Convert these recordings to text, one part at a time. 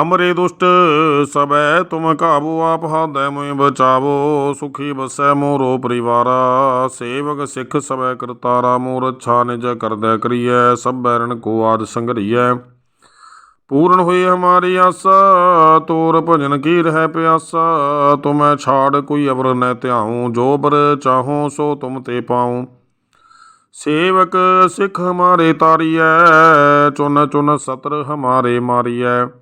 ਹਮਰੇ ਦੁਸ਼ਟ ਸਬੈ ਤੁਮ ਕਾਬੂ ਆਪ ਹਾਦੈ ਮੁਇ ਬਚਾਵੋ, ਸੁਖੀ ਬਸੈ ਮੋਰੋ ਪਰਿਵਾਰਾ, ਸੇਵਕ ਸਿੱਖ ਸਬੈ ਕਰਤਾਰਾ ਮੋਰ ਅੱਛਾ ਨਿਜ ਕਰਦੈ ਕਰੀਐ, ਸਭ ਬੈਰਨ ਕੋ ਆਦ ਸੰਗਰੀਐ। ਪੂਰਨ ਹੋਈ ਹਮਾਰੀ ਆਸਾ, ਤੋਰ ਭਜਨ ਕੀ ਰਹਿ ਪਿਆਸਾ, ਤੁਮੈ ਛਾੜ ਕੋਈ ਅਵਰ ਨ ਧਿਆਉ, ਜੋ ਬਰ ਚਾਹੋ ਸੋ ਤੁਮ ਤੇ ਪਾਉ। ਸੇਵਕ ਸਿੱਖ ਹਮਾਰੇ ਤਾਰੀਐ, ਚੁਨ ਚੁਨ ਸਤਰ ਹਮਾਰੇ ਮਾਰੀਐ।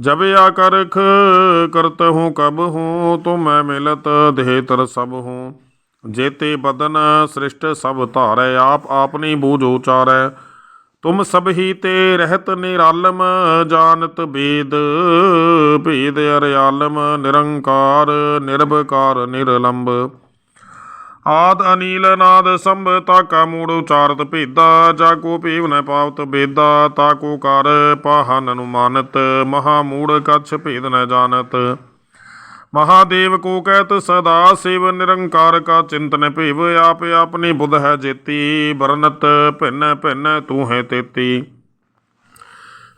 ਜਬ ਆ ਕਰਖ ਕਰਤ ਹੂੰ, ਕਬ ਹੂੰ, ਤੁਮ ਮੈਂ ਮਿਲਤ ਦੇਹ ਤਰ ਸਭ ਹੂੰ। ਜੇਤੇ ਬਦਨ ਸ੍ਰਿਸ਼ਟ ਸਭ ਧਾਰੈ, ਆਪ ਆਪਨੀ ਬੂਝ ਉਚਾਰੈ। ਤੁਮ ਸਭ ਹੀ ਤੇ ਰਹਿਤ ਨਿਰਾਲਮ, ਜਾਣਤ ਬੇਦ, ਭੇਦ ਅਰਿਆਲਮ, ਨਿਰੰਕਾਰ, ਨਿਰਭਕਾਰ, ਨਿਰਲੰਬ। ਆਦ ਅਨੀਲ ਨਾਦ ਸੰਭ ਤਾਕਾ ਮੂੜ ਉਚਾਰਤ ਭੇਦਾ, ਜਾ ਕੋ ਭੇਵ ਨ ਪਾਵਤ ਬੇਦਾ, ਤਾ ਕੋ ਕਰ ਪਾਹਨ ਅਨੁਮਾਨਤ, ਮਹਾ ਮੂੜ ਕਛ ਭੇਦ ਨ ਜਾਣਤ। ਮਹਾਦੇਵ ਕੋ ਕਹਿਤ, ਸਦਾ ਸਿਵ ਨਿਰੰਕਾਰ ਕਾ ਚਿੰਤਨ ਭੇਵ, ਆਪ ਆਪਣੀ ਬੁਧ ਹੈ ਜੇਤੀ ਬਰਨਤ ਭਿੰਨ ਭਿੰਨ ਤੂੰ ਹੈ ਤੇਤੀ।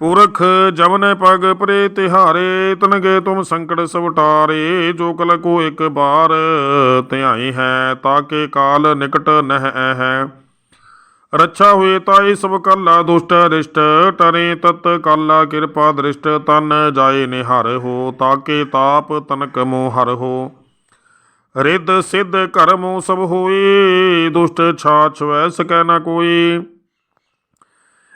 ਪੁਰਖ ਜਵਨ ਪਗ ਪਰੇ ਤਿਹਾਰੇ ਤਨਗੇ ਤੁਮ ਸੰਕਟ ਸਵਟਾਰੇ ਜੋ ਕਲ ਕੋ ਇੱਕ ਬਾਰ ਧਿਆਈ ਹੈ ਤਾਕੇ ਕਾਲ ਨਿਕਟ ਨਹਿ ਹੈ ਰੱਛਾ ਹੋਏ ਤਾਈ ਸਭ ਕੱਲਾ ਦੁਸ਼ਟ ਰਿਸ਼ਟ ਟਰੇ ਤਤ ਕਾਲਾ ਕਿਰਪਾ ਦ੍ਰਿਸ਼ਟ ਤਨ ਜਾਏ ਨਿਹਰ ਹੋ ਤਾਕੇ ਤਾਪ ਤਨਕ ਮੋ ਹਰ ਹੋ ਰਿੱਧ ਸਿੱਧ ਕਰਮੋ ਸਭ ਹੋਏ ਦੁਸ਼ਟ ਛਾਛ ਵੈ ਸਕੈ ਨ ਕੋਈ